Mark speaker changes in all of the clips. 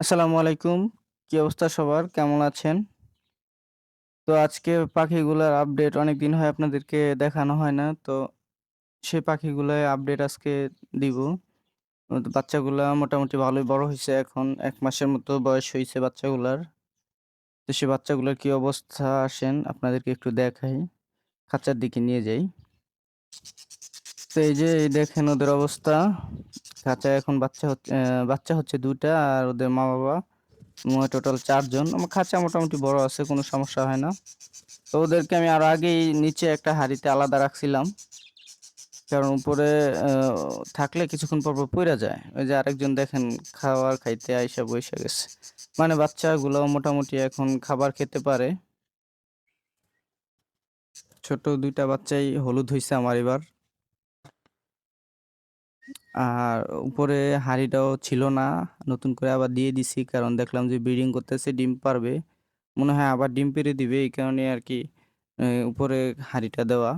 Speaker 1: আসসালামু আলাইকুম। কি অবস্থা সবার? কেমন আছেন? তো আজকে পাখিগুলোর আপডেট অনেক দিন হয় আপনাদেরকে দেখানো হয় না। তো সেই পাখিগুলার আপডেট আজকে দিব। বাচ্চাগুলা মোটামুটি ভালোই বড় হয়েছে এখন, এক মাসের মতো বয়স হয়েছে বাচ্চাগুলার। তো সে বাচ্চাগুলার কি অবস্থা আসেন আপনাদেরকে একটু দেখাই। খাঁচার দিকে নিয়ে যাই। তো এই যে এই দেখেন ওদের অবস্থা। খাঁচায় এখন বাচ্চা হচ্ছে বাচ্চা হচ্ছে ২ টা আর ওদের মা-বাবা মোট টোটাল চারজন আমার খাঁচা মোটামুটি বড় আছে, কোনো সমস্যা হয় না। তো ওদেরকে আমি আর আগেই নিচে একটা হাঁড়িতে আলাদা রাখছিলাম। কারণ উপরে থাকলে কিছুক্ষণ পর, পর পইড়া যায়। ওই যে আরেকজন দেখেন খাবার খাইতে আইসা বইসা গেছে। মানে বাচ্চাগুলো মোটামুটি এখন খাবার খেতে পারে। ছোট দুইটা বাচ্চাই হলুদ হইছে আমার এবার। আর উপরে হাঁড়িটাও ছিল না। নতুন করে আবার দিয়ে দিছি। কারণ দেখলাম যে ব্রিডিং করতেছে, ডিম পারবে। মনে হয় আবার ডিম পেরে দিবে। এই কারণে আর কি উপরে হাঁড়িটা দেওয়া।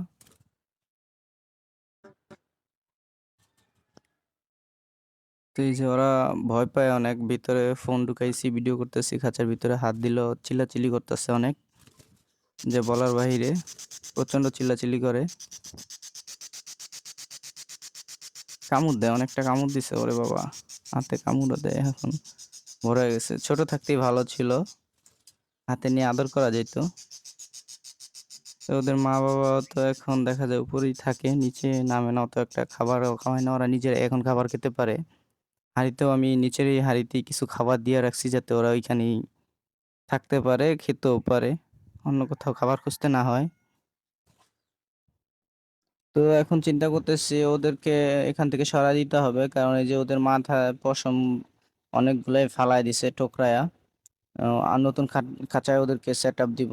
Speaker 1: তো এই যে ওরা ভয় পায় অনেক। ভিতরে ফোন ঢুকাইছি, ভিডিও করতেছি। খাঁচার ভিতরে হাত দিলেও চিল্লাচিল্লি করতেছে অনেক। যে বলার বাহিরে। প্রচণ্ড চিল্লাচিল্লি করে। কামড় দেয়, অনেকটা কামড় দিছে। ওরে বাবা! হাতে কামড়ও দেয় এখন। বড় হয়ে গেছে। ছোট থাকতেই ভালো ছিল। হাতে নিয়ে আদর করা যেত ওদের মা-বাবাও তো এখন দেখা যায় উপরেই থাকে। নিচে নামে না অত একটা খাবারও খাওয়ায় না। ওরা নিজেরাই এখন খাবার খেতে পারে। হাঁড়িতেও আমি নিচের এই কিছু খাবার দিয়ে রাখছি যাতে ওরা ওইখানেই থাকতে পারে, খেতেও পারে। অন্য কোথাও খাবার খুঁজতে না হয়। তো এখন চিন্তা করতেছি ওদেরকে এখান থেকে সরায় দিতে হবে। কারণ এই যে ওদের মাথায় পশম অনেকগুলোই ফালাই দিছে টোকরায়া আর নতুন খাঁচায় ওদেরকে সেট আপ দিব।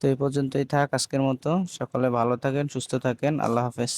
Speaker 1: তো এই পর্যন্তই থাক আজকের মতো। সকলে ভালো থাকেন, সুস্থ থাকেন। আল্লাহ হাফেজ।